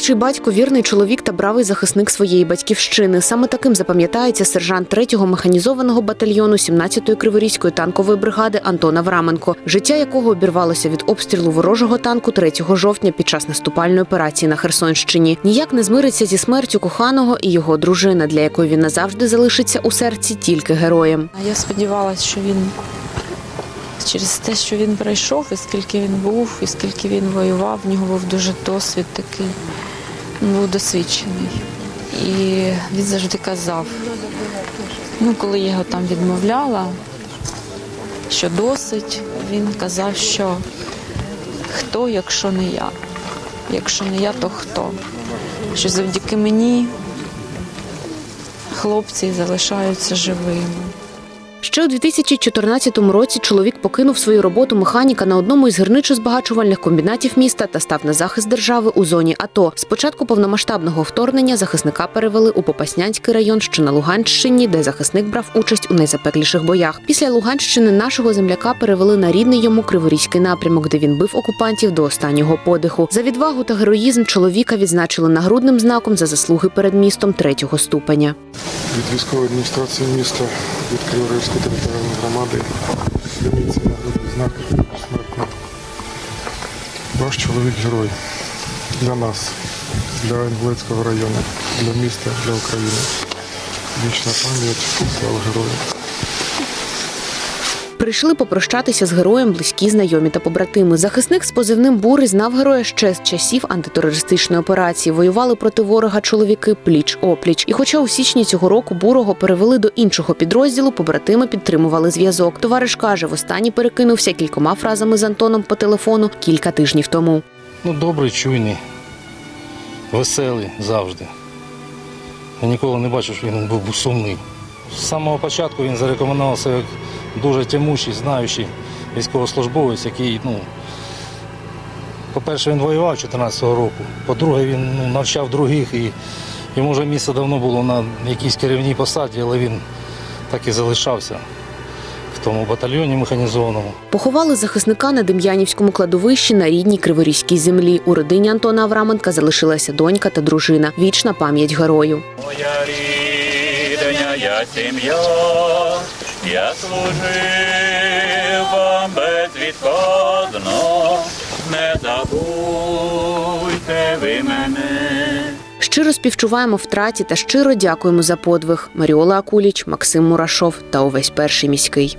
Люблячий батько, вірний чоловік та бравий захисник своєї батьківщини. Саме таким запам'ятається сержант 3-го механізованого батальйону 17-ї Криворізької танкової бригади Антон Авраменко, життя якого обірвалося від обстрілу ворожого танку 3 жовтня під час наступальної операції на Херсонщині. Ніяк не змириться зі смертю коханого і його дружина, для якої він назавжди залишиться у серці тільки героєм. Я сподівалася, що він через те, що він пройшов, і скільки він був, і скільки він воював, в нього був дуже досвід такий, був досвідчений. І він завжди казав, ну, коли я його там відмовляла, що досить, він казав, що хто, якщо не я. Якщо не я, то хто? Що завдяки мені хлопці залишаються живими. Ще у 2014 році чоловік покинув свою роботу механіка на одному із гірничо-збагачувальних комбінатів міста та став на захист держави у зоні АТО. З початку повномасштабного вторгнення захисника перевели у Попаснянський район, що на Луганщині, де захисник брав участь у найзапекліших боях. Після Луганщини нашого земляка перевели на рідний йому Криворізький напрямок, де він бив окупантів до останнього подиху. За відвагу та героїзм чоловіка відзначили нагрудним знаком за заслуги перед містом третього ступеня. від військової адміністрації міста, від Криворізької територіальної громади. Зверніться на грудний знак смертно. Ваш чоловік герой для нас, для Інгулецького району, для міста, для України. Вічна пам'ять, слава герою. Прийшли попрощатися з героєм близькі знайомі та побратими. Захисник з позивним Бури знав героя ще з часів антитерористичної операції. Воювали проти ворога чоловіки пліч опліч. І хоча у січні цього року бурого перевели до іншого підрозділу, побратими підтримували зв'язок. Товариш каже, востаннє перекинувся кількома фразами з Антоном по телефону кілька тижнів тому. Ну, добрий, чуйний, веселий завжди. Я ніколи не бачив, що він був сумний. З самого початку він зарекомендувався як дуже тямущий, знаючий військовослужбовець, який, ну, по-перше, він воював 14-го року, по-друге, він ну, навчав других і йому вже місце давно було на якійсь керівній посаді, але він так і залишався в тому батальйоні механізованому. Поховали захисника на Дем'янівському кладовищі на рідній Криворізькій землі. У родині Антона Авраменка залишилася донька та дружина. Вічна пам'ять герою. Моя рідня, я сім'я, я служив вам безвідходно, не забудьте ви мене. Щиро співчуваємо втраті та щиро дякуємо за подвиг. Маріола Акуліч, Максим Мурашов та увесь перший міський.